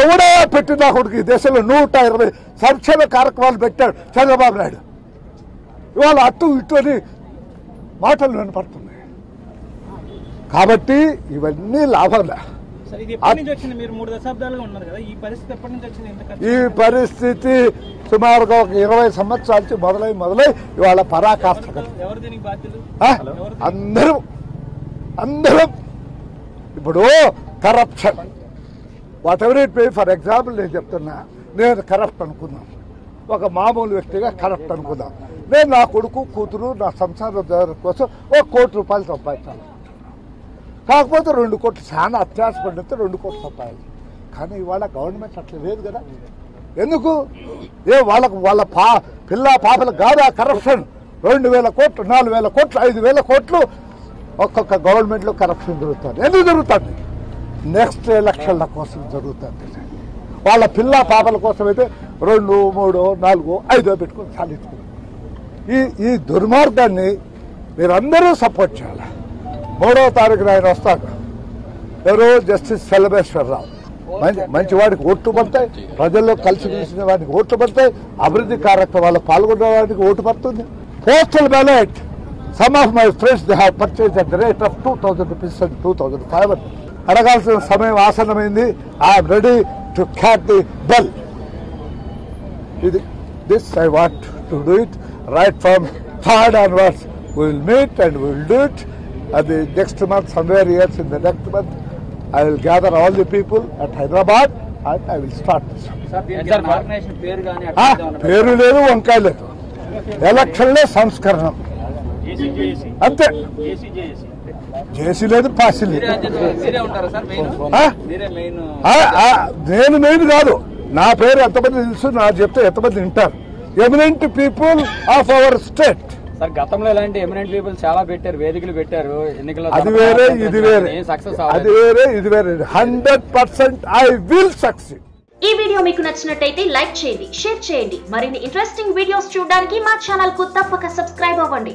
ఎవడో పెట్టిన కొడుకు ఈ దేశంలో నూట ఇరవై సంక్షేమ కార్యక్రమాలు పెట్టాడు చంద్రబాబు నాయుడు. ఇవాళ అటు ఇటు అని మాటలు వినపడుతున్నాయి. కాబట్టి ఇవన్నీ లాభాలే. ఈ పరిస్థితి సుమారుగా ఒక ఇరవై సంవత్సరాల నుంచి మొదలై మొదలై ఇవాళ పరాకాష్ట? అందరూ. అందరం. ఇప్పుడు corruption whatever it pay for example నేను చెప్తున్నా నేను కరప్ట్ అనుకుందాం. ఒక మామూలు వ్యక్తిగా కరప్ట్ అనుకుందాం. నేను నా కొడుకు కూతురు నా సంసారం కోసం ఒక కోటి రూపాయలు సంపాదించాలి కాకపోతే రెండు కోట్లు చాలా అత్యాశపడితే రెండు కోట్లు సంపాదించాలి కానీ ఇవాళ గవర్నమెంట్ అట్లా లేదు కదా. ఎందుకు? ఏ వాళ్ళకు వాళ్ళ పా పిల్ల పాపలకు కాదు ఆ కరప్షన్ రెండు వేల కోట్లు నాలుగు వేల కోట్లు ఐదు వేల కోట్లు ఒక్కొక్క గవర్నమెంట్లో కరప్షన్ జరుగుతుంది. ఎందుకు జరుగుతుంది? నెక్స్ట్ ఎలక్షన్ల కోసం జరుగుతుంది. వాళ్ళ పిల్ల పాపల కోసం అయితే రెండు మూడు నాలుగు ఐదో పెట్టుకొని సాధించుకున్నారు. ఈ ఈ దుర్మార్గాన్ని మీరందరూ సపోర్ట్ చేయాలి. మూడవ తారీఖున ఆయన వస్తాక ఎవరు జస్టిస్ సెలబేశ్వరరావు మంచి మంచి వాడికి ఓట్లు పడతాయి. ప్రజల్లో కలిసి కలిసిన వాడికి ఓట్లు పడతాయి. అభివృద్ధి కార్యక్రమాల్లో పాల్గొనే వాడికి ఓటు పడుతుంది. Postal ballot some of my friends they have purchase at the rate of two thousand rupees and two thousand five hundred. అడగాల్సిన సమయం ఆసన్నమైంది. I'm ready to cat the bell ఇది this I want to do it right from third onwards will meet and will do it అది next month somewhere years in the next month I will gather all the people at Hyderabad and I will start this sir దీనికి ఏమైనా organisation పేరు కానీ ఆ, పేరు లేదు వంకాయ లేదు. ఎలక్షన్లే సంస్కరణ. అంతే. జేసీ లేదు పాసి లేదు. అధ్యక్షులు, మీరే ఉంటారా సార్ మెయిన్ ఆ? మీరే మెయిన్ ఆ, ఆ, నేను మెయిన్ కాదు. నా పేరు ఎంతమంది తెలుసు నా చెప్తే ఎంతమంది వింటారు. Eminent people of our state sir గతంలో ఇలాంటి ఎమినెంట్ పీపుల్ చాలా పెట్టారు వేదికలు పెట్టారు ఎన్నికల్లో అది వేరే ఇది వేరే. సక్సెస్ అది వేరే ఇది వేరే. Hundred percent I will succeed ఈ వీడియో మీకు నచ్చినట్టయితే లైక్ చేయండి షేర్ చేయండి. మరిన్ని ఇంట్రెస్టింగ్ వీడియోస్ చూడడానికి మా ఛానల్కు తప్పక సబ్స్క్రైబ్ అవ్వండి.